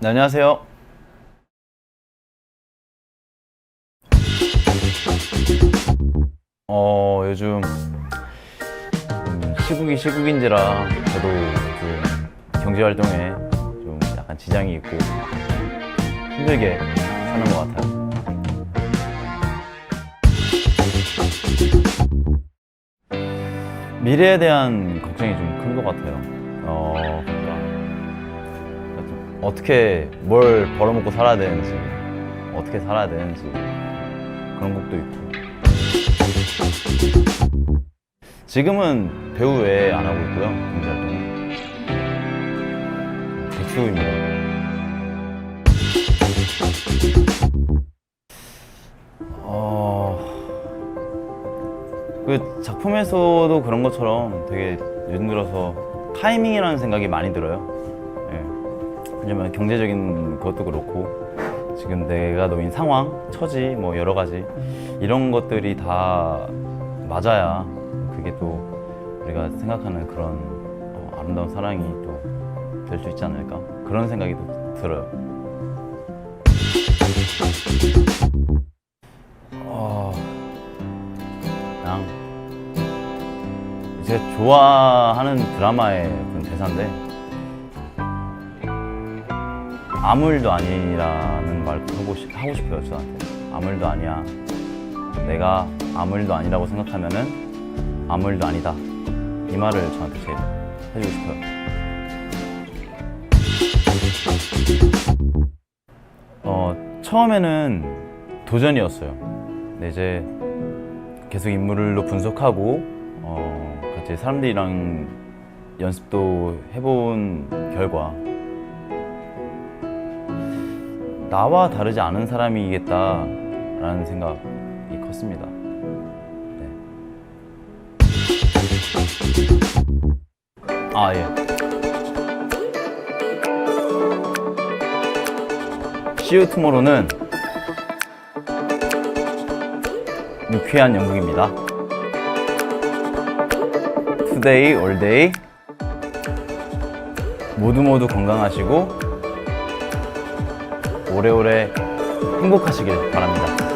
네, 안녕하세요. 어, 요즘 음, 시국이 시국인지라 저도 좀 경제 활동에 좀 약간 지장이 있고 힘들게 사는 것 같아요. 미래에 대한 걱정이 좀 큰 것 같아요. 어, 어떻게 뭘 벌어먹고 살아야 되는지, 어떻게 살아야 되는지 그런 것도 있고. 지금은 배우 외에 안 하고 있고요, 경제 활동은. 백수입니다. 어, 그 작품에서도 그런 것처럼 되게 요즘 들어서 타이밍이라는 생각이 많이 들어요. 예. 왜냐면 경제적인 것도 그렇고 지금 내가 놓인 상황, 처지, 뭐 여러 가지 이런 것들이 다 맞아야 그게 또 우리가 생각하는 그런 어, 아름다운 사랑이 또 될 수 있지 않을까 그런 생각이 또 들어요. 어, 그냥 제가 좋아하는 드라마의 대사인데 아무 일도 아니라는 말 하고, 싶, 하고 싶어요 저한테. 아무 일도 아니야. 내가 아무 일도 아니라고 생각하면은 아무 일도 아니다. 이 말을 저한테 제일 해주고 싶어요. 어, 처음에는 도전이었어요. 근데 이제 계속 인물로 분석하고 어, 같이 사람들이랑 연습도 해본 결과 나와 다르지 않은 사람이겠다라는 생각이 컸습니다. 네. 아 예. You tomorrow는 유쾌한 연극입니다. All day. 모두 모두 건강하시고 오래오래 행복하시길 바랍니다.